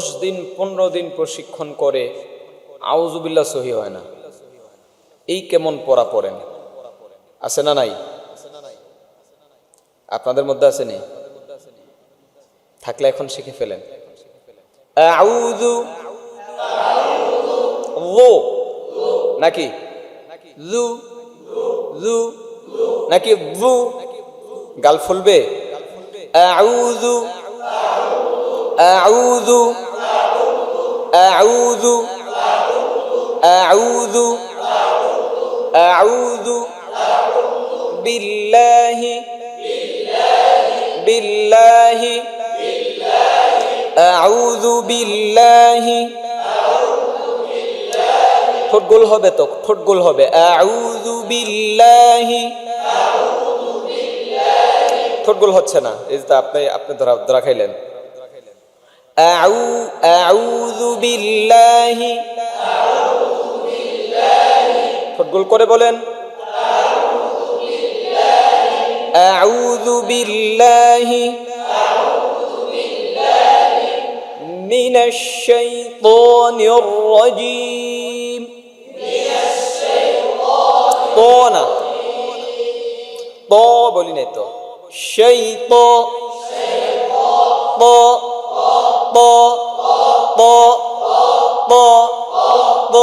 দশ দিন, পনেরো দিন প্রশিক্ষণ করে আউজুবিল্লা সহি হয় না। এই কেমন পড়া পড়েন? আছে না নাই? আপনাদের মধ্যে আছে নি? থাকলে এখন শিখে ফেলেন। নাকি? লু লু, নাকি বু গাল ফুলবে? আউজু আউজু أعوذ أعوذ أعوذ بالله بالله أعوذ بالله ঠোঁট গোল হবে তো ঠোঁট গোল হবে আউযু বিল্লাহি ঠোঁট গোল হচ্ছে না এই যে আপনি আপনি ধরা ধরা খাইলেন أعو أعوذ بالله ঠোঁটগুল করে বলেন أعوذ بالله من الشيطان الرجيم তো না তো বলি নাই তো সেই তো তো ط ط ط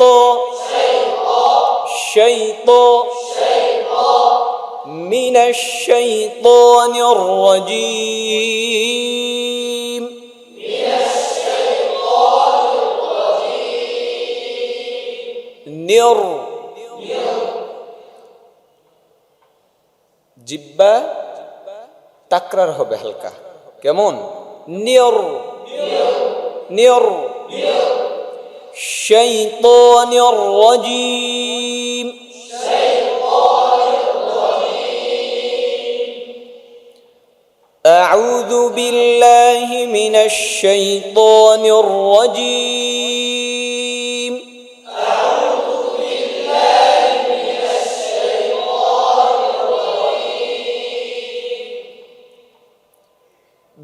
ط شيط شيط من الشيطان الرجيم نر জিব্বা তাকরার হবে হালকা কেমন নিয়র নিয়র الشيطان الرجيم أعوذ بالله من الشيطان الرجيم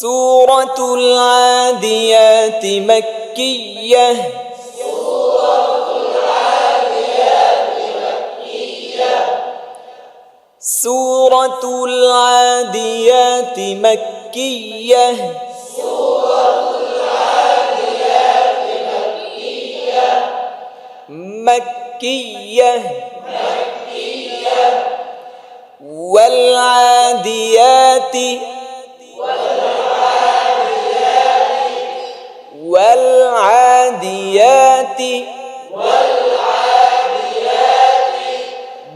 سورة العاديات مكية. سورة العاديات مكية. سورة العاديات مكية. سورة العاديات مكية مكية مكية والعاديات والعاديات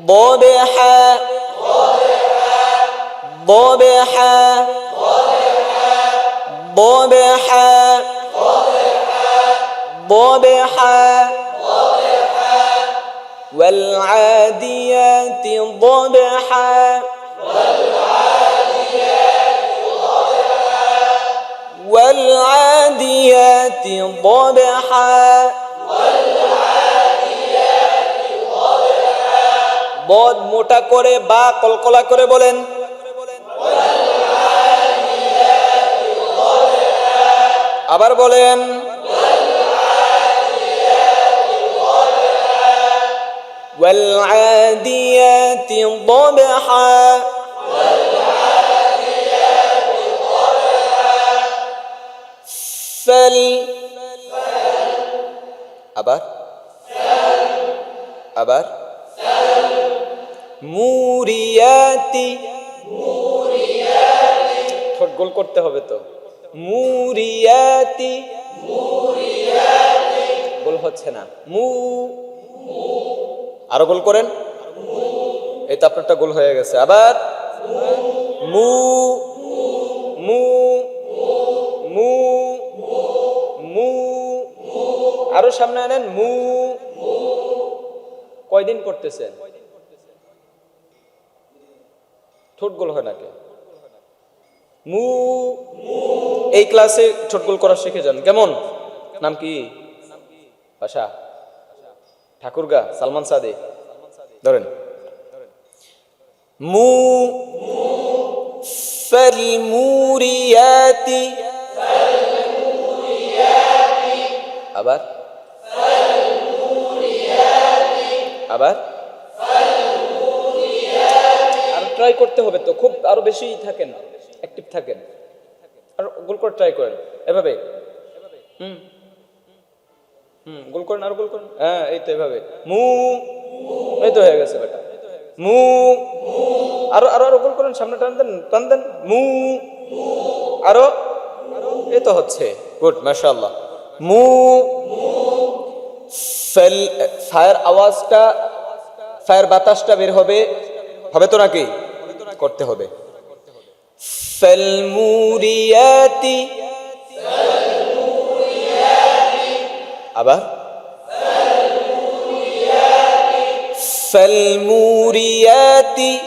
ضبحا ضبحا ضبحا ضبحا والعاديات ضبحا والعاديات ضبحا বদ মোটা করে বা কলকলা করে বলেন আবার বলেন والعاديات ضبحا ফেল আবার আবার মুরিয়াতি ঠোঁট গোল করতে হবে তো। মুরিয়াতি গোল হচ্ছে না। মু. আরও গোল করেন। এই তো আপনারটা গোল হয়ে গেছে। আবার। মু. আরও সামনে আনেন, মু। কয়দিন করতেছেন? ঠোঁট গোল হয় নাকি? মু। এই ক্লাসে ঠোঁট করা শিখে যান। কেমন? নাম কি? ভাষা ঠাকুরগা, সালমান সাদে। ধরেন। মু। ফালমুরিয়াতি। আবার? আবার? আর ট্রাই করতে হবে তো, খুব আরও বেশি থাকেন অ্যাক্টিভ থাকেন। আর গোল করে ট্রাই করেন, এভাবে। হুম। হুম, গোল করেন, আর গোল করেন। হ্যাঁ এই তো এভাবে। মু। এই তো হয়ে গেছে বেটা মু। আরও আরও আরও গোল করেন, সামনে টান দেন টান দেন। মু। আরও। এই তো হচ্ছে। গুড, মাশাআল্লাহ। মু। ফেল, ফায়ার আওয়াজটা, ফায়ার বাতাসটা বের হবে। হবে তো নাকি? করতে হবে। ফেলমুরিয়াতি আবার? ফেলমুরিয়াতি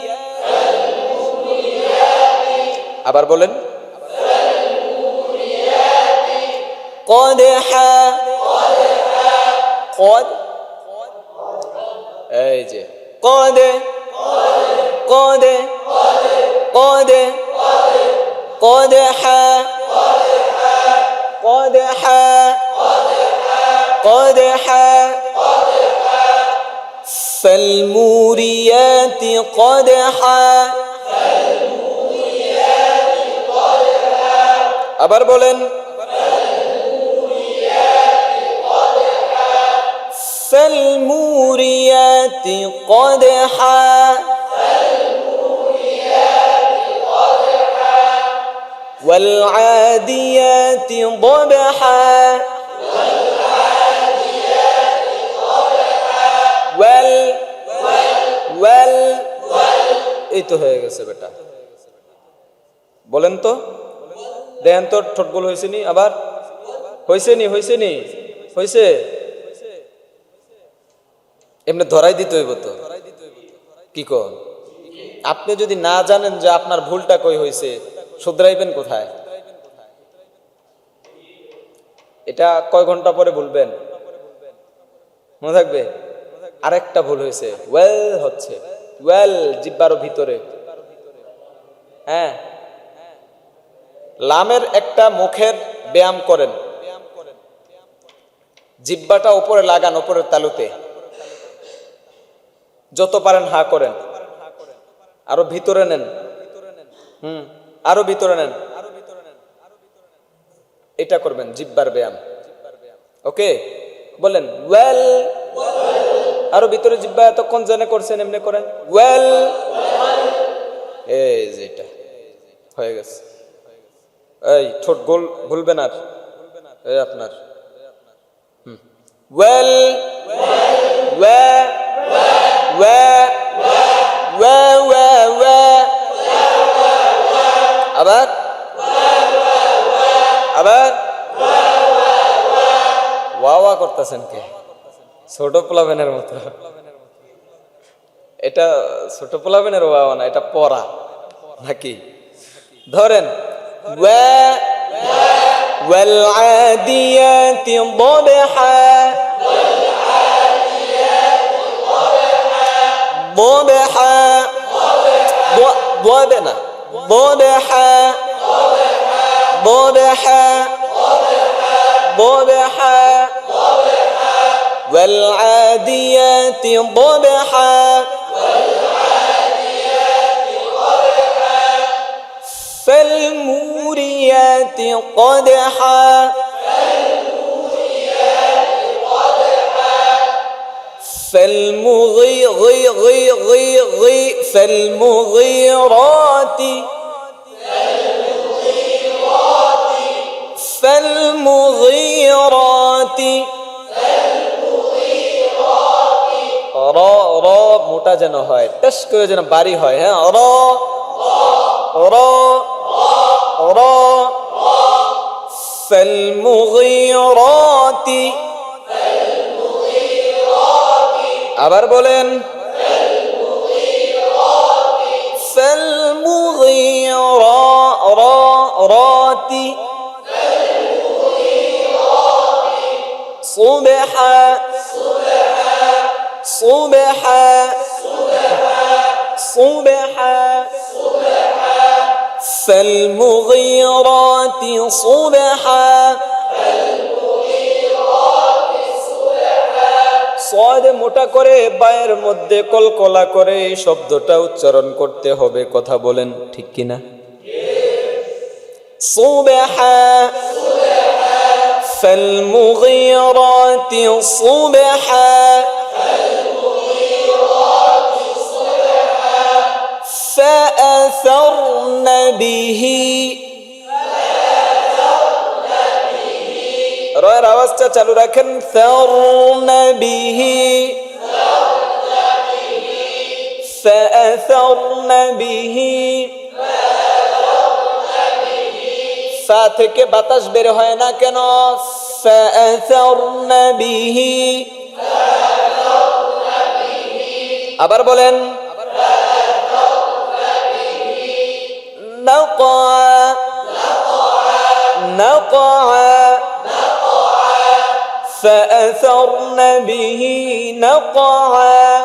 আবার বলেন। কদহা কদ এই যে কদে কদে কদে কদহা কদহা কদহা فالموريات قدحا আবার বলেন فالموريات قدحا والعاديات ضبحا ওয়েল ওয়েল এই তো হয়ে গেছে বেটা বলেন তো দেন তো ঠোঁটগুলো হয়েছে নি আবার হয়েছে নি হয়েছে নি হয়েছে এমনি ধরাই দিতে হইব তো? কি কন? আপনি যদি না জানেন যে আপনার ভুলটা কই হয়েছে শুধরাইবেন কোথায়? এটা কয় ঘণ্টা পরে বলবেন? মনে থাকবে? আরেকটা ভুল হয়েছে ওয়েল হচ্ছে। ওয়েল, জিব্বারও ভিতরে। হ্যাঁ। লামের একটা মুখের ব্যায়াম করেন। জিব্বাটা উপরে লাগান, উপরের তালুতে। যত পারেন হা করেন। আরও ভিতরে নেন। হুম, আরও ভিতরে নেন। এটা করবেন, জিব্বার ব্যায়াম। ওকে? বলেন, ওয়েল। আরও ভিতরে জিব্বা এতক্ষণ জেনে করছেন, এমনি করেন। ওয়েল। এই যে এটা, হয়ে গেছে। এই, ঠোঁট গোল ভুলবেন আর। আপনার। ওয়েল। ওয়ে ওয়ে ওয়ে ওয়ে ওয়ে আবার আবার ওয়া ওয়া করতেছেন কে ছোট প্লাবেনের মতো এটা ছোট প্লাবেনের ওয়া না এটা পড়া নাকি ধরেন ওয়া والعاديات ضبحا ضبحا. ضبنا ضبحا. ضبحا. ضبحا. والعاديات ضبحا. فالموريات قدحا. فالمغي غي غي غي غي فالمغيرات فالمغيرات র র মোটা যেন হয় টেস করে যেন বাড়ি হয় হ্যাঁ র র র فالمغيرات আবার বলেন فالمغيرات صبحا صبحا صبحا فالمغيرات صبحا সয়দে মোটা করে বায়ের মধ্যে কলকলা করে এই শব্দটা উচ্চারণ করতে হবে কথা বলেন ঠিক কিনা صبحا فالمغيرات صبحا فأثرن به রয়ের আওয়াজটা চালু রাখেন ثرن به فأثرن به ফা থেকে বাতাস বের হয় না কেন فأثرن به আবার বলেন نقع نقع فأثرن به نقعا.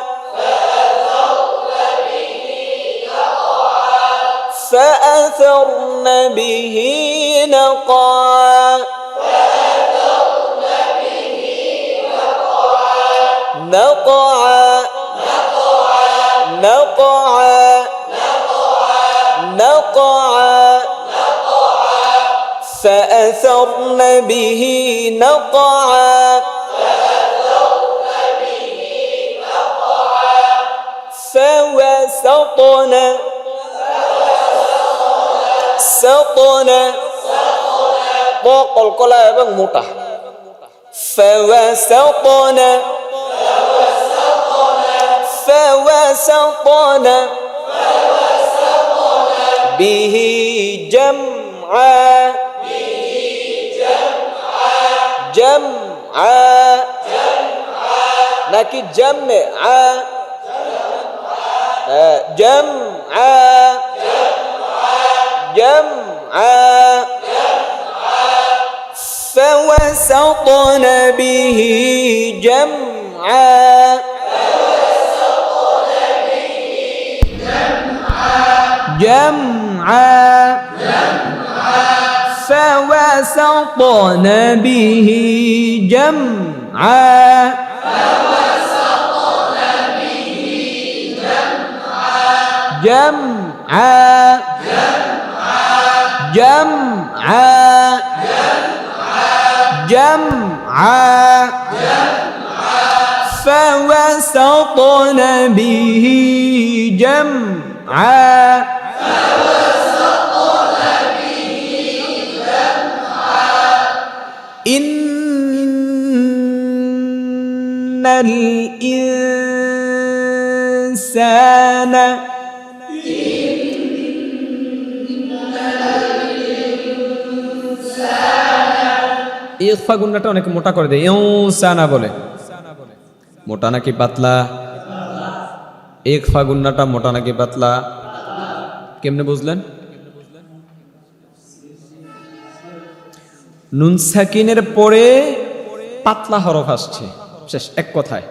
فأثرن به نقعا. نقعا. نقعا. نقعا. فأثرن به نقعا. فوسطن سطن কলকলা এবং মোটা فوسطن فوسطن به جمعا جمعا নাকি জমে আ جمعا. جمعا. فوسطن به جمعا. جمعا. فوسطن به جمعا. فوسطن به جمعا جمعا جمعا فوسطن به جمعا إن الإنسان ইফা গুন্নাটা অনেক মোটা করে দেয়। ইউসানা বলে। মোটা নাকি পাতলা? ইকফা গুন্নাটা মোটা নাকি পাতলা? কেমনে বুঝলেন? নুন সাকিনের পরে পাতলা হরফ আসছে। শেষ, এক কথায়।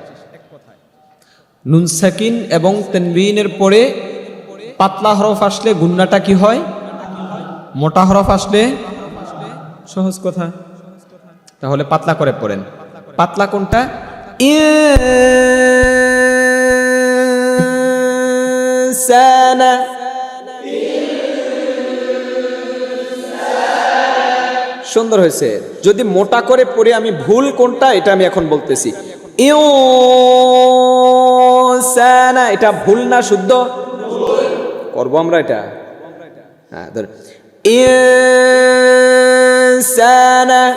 নুন সাকিন এবং তেনবিনের পরে পাতলা হরফ আসলে গুন্নাটা কি হয়? মোটা হরফ আসলে? সহজ কথা। তাহলে পাতলা করে পড়েন। পাতলা কোনটা? সুন্দর হয়েছে। যদি মোটা করে পড়ে আমি ভুল কোনটা, এটা আমি এখন বলতেছি। ইনসানা, এটা ভুল না শুদ্ধ? করব আমরা এটা? হ্যাঁ ধর। ইনসানা।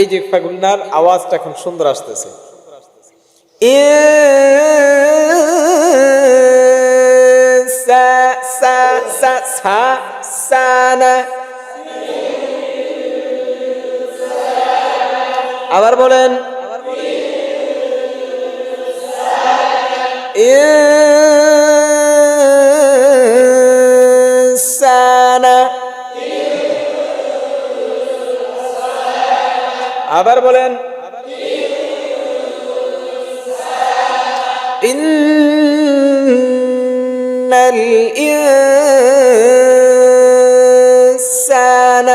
এই যে ফাগুন্নার আওয়াজটা এখন সুন্দর আসতেছে। সা সা সানা আবার বলেন আবার বলেন إن الإنسان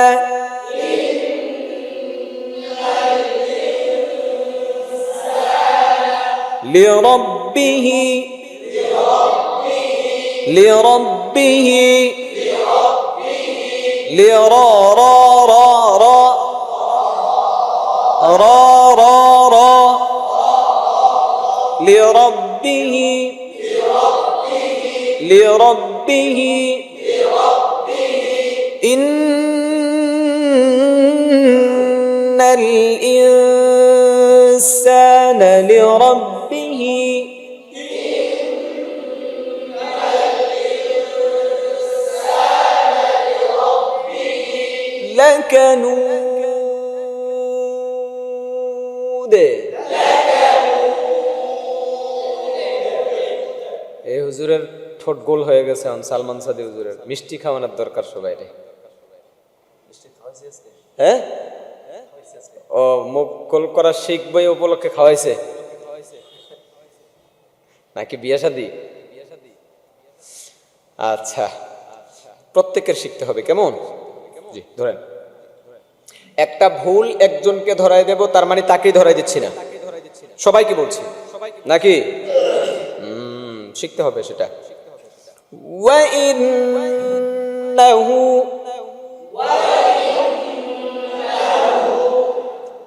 لربه لربه لرا را لربه. إن الإنسان لربه. لكنود. إيه حضور ঠোঁট গোল হয়ে গেছে এখন সালমান সাদি হুজুরের। মিষ্টি খাওয়ানোর দরকার সবাই রে হ্যাঁ? ও, মুখ গোল করা শিখব উপলক্ষে খাওয়াইছে? নাকি বিয়ে শাদি? আচ্ছা। প্রত্যেকের শিখতে হবে, কেমন? জি, ধরেন। একটা ভুল একজনকে ধরাই দেব, তার মানে তাকেই ধরাই দিচ্ছি না। সবাইকে বলছি। নাকি? শিখতে হবে সেটা। وإنه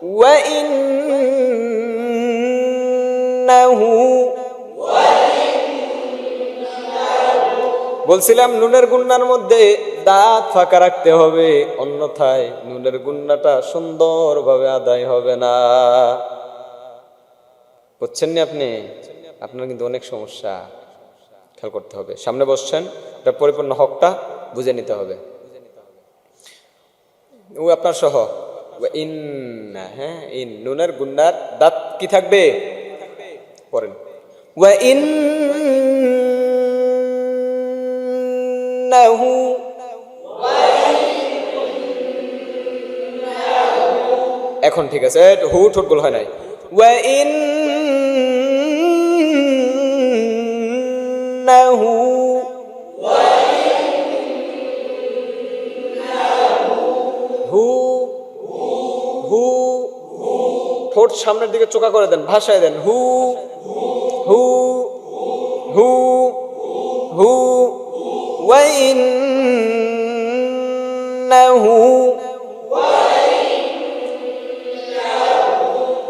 وإنه বলছিলাম নুনের গুন্নার মধ্যে দাঁত ফাঁকা রাখতে হবে অন্যথায় নুনের গুন্নাটা সুন্দরভাবে আদায় হবে না বুঝছেন নি আপনি আপনার কিন্তু অনেক সমস্যা খেয়াল করতে হবে। সামনে বসছেন এটা পরিপূর্ণ হকটা বুঝে নিতে হবে। ও আপনার সহ। ইন হ্যাঁ ইন, নুনের গুন্ডার দাঁত কি থাকবে? পরেন ইন এখন ঠিক আছে হু ঠোঁটগুলো হয় নাই। ওয়া ইন ঠোঁট সামনের দিকে চোখা করে দেন ভাষায় দেন হু হু হু হু وإنه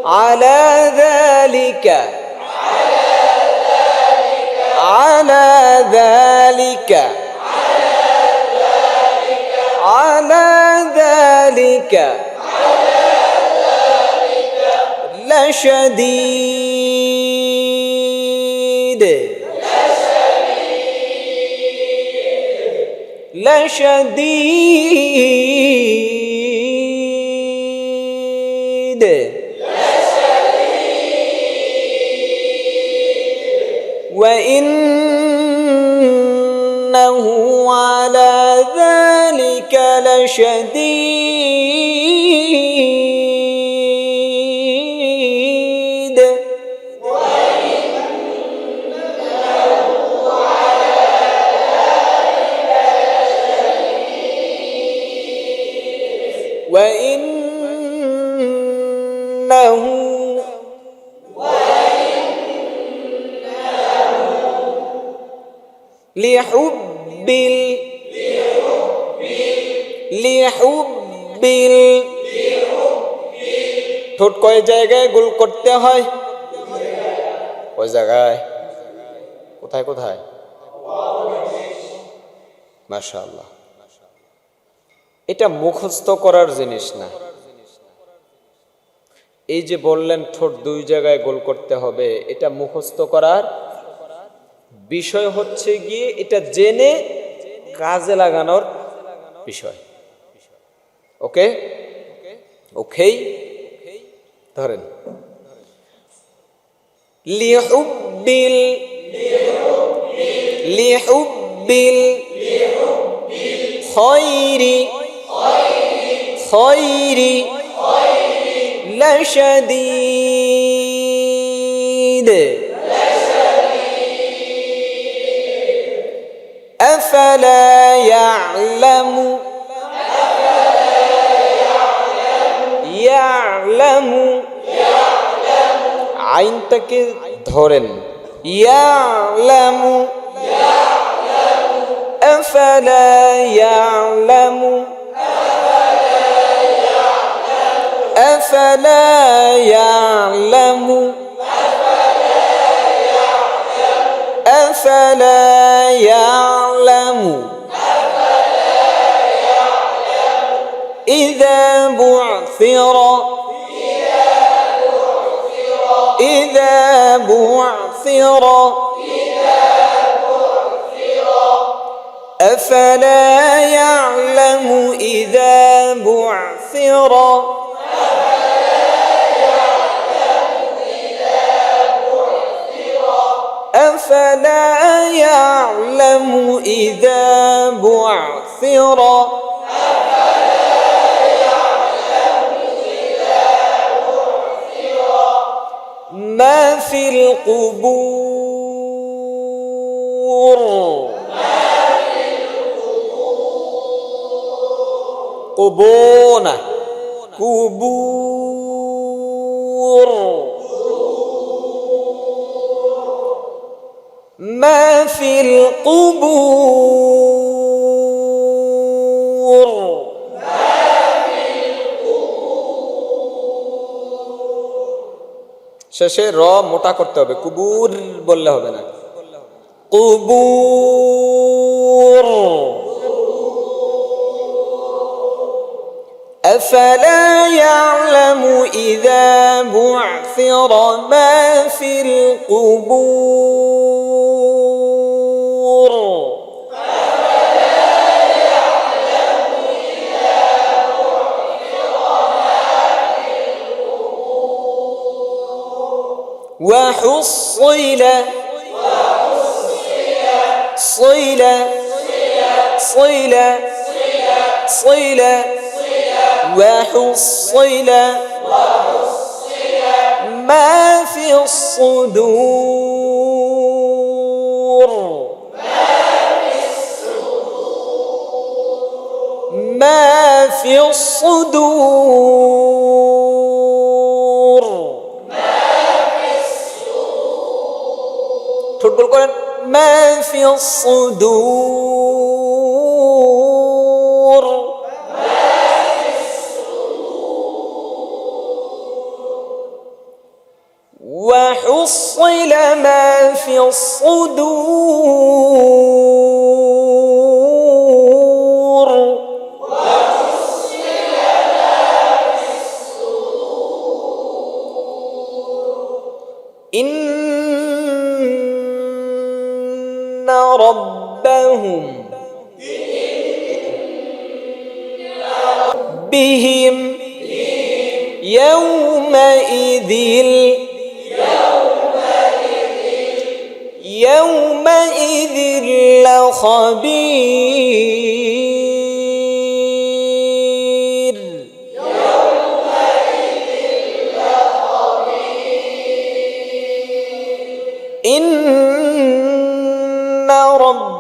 على ذلك على ذلك على ذلك لشديد. لشديد. وإنه على ذلك لشديد. ঠোঁট কয় জায়গায় গোল করতে হয়? ওই জায়গায়? কোথায় কোথায়? মাশাআল্লাহ। এটা মুখস্থ করার জিনিস না। এই যে বললেন ঠোঁট দুই জায়গায় গোল করতে হবে, এটা মুখস্থ করার বিষয় হচ্ছে গিয়ে এটা জেনে কাজে লাগানোর বিষয়। ওকে? ওকেই ধরেন লিহুব্বিল লিহুব্বিল খৈরি খৈরি لشديد أفلا يعلم يعلم আইনটাকে ধরেন يعلم أفلا يعلم أفلا يعلم أفلا يعلم إذا بعثر إذا بعثر أفلا يعلم إذا بعثر؟ أفلا يعلم إذا بعثر؟ ما في القبور. قبونة قبور. ما في القبور. শেষে র মোটা করতে হবে কুবুর বললে হবে না কুবুর أفلا يعلم إذا بعثر ما في القبور وحصل صل صل صل وحصل ما في الصدور ما في الصدور ما في الصدور. وحصل ما في الصدور. وحصل ما في الصدور ربهم بهم يومئذ يومئذ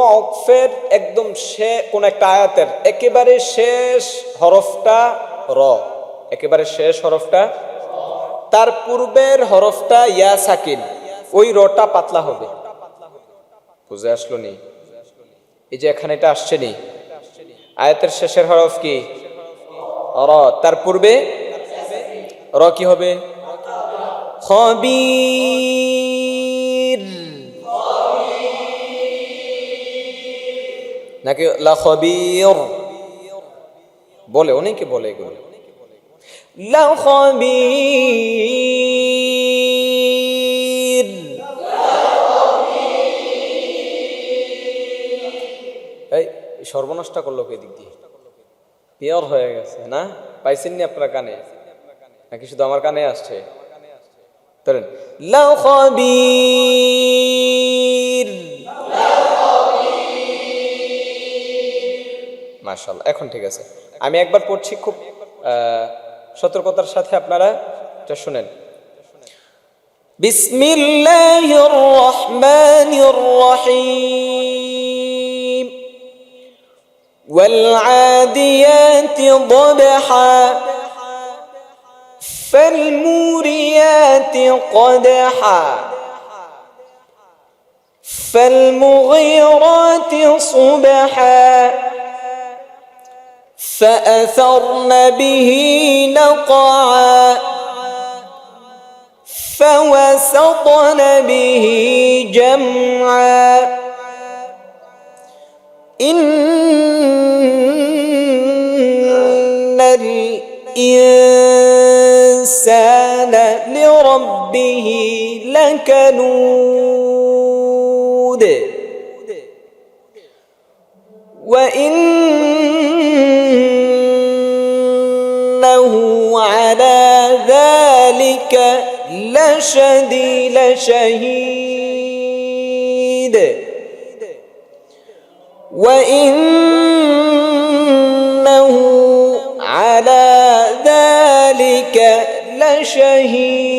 কোন অক্ষের একদম সে, কোন একটা আয়াতের, একেবারে শেষ হরফটা র। একেবারে শেষ হরফটা তার পূর্বের হরফটা ইয়া সাকিন। ওই রটা পাতলা হবে। বুঝে আসলো নি? এই যে এখানে এটা আসছে নি? আয়াতের শেষের হরফ কি? র। তার পূর্বে র কি হবে? খবির। নাকি লা খবির? বলে, অনেকে বলে এগুলো। লা খবির। এই, সর্বনাশটা করল কে দিক দিয়ে? পিওর হয়ে গেছে, না? পাইছেননি আপনার কানে? নাকি শুধু আমার কানে আসছে? ধরেন লাউ খবির মাশাআল্লাহ এখন ঠিক আছে আমি একবার পড়ছি খুব আহ, সতর্কতার সাথে আপনারা এটা শুনেন বিসমিল্লাহির রহমানির রহিম والعاديات ضبحا فالموريات قدحا فالمغيرات صبحا فأثرن به نقعا فوسطن به جمعا. إن الإنسان لربه لكنود. وإنه لشديد لشهيد وإنه على ذلك لشهيد.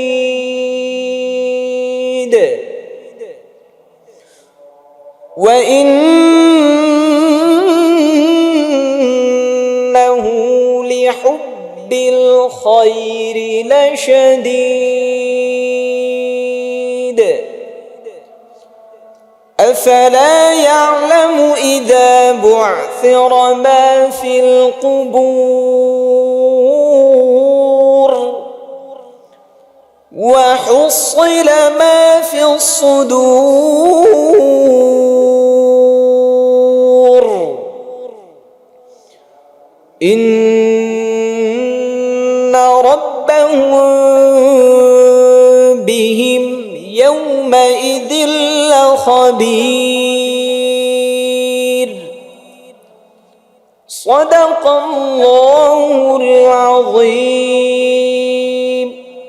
وإنه لحب الخير لشديد أفلا يعلم إذا بعثر ما في القبور وحصل ما في الصدور إن لخبير صدق الله العظيم.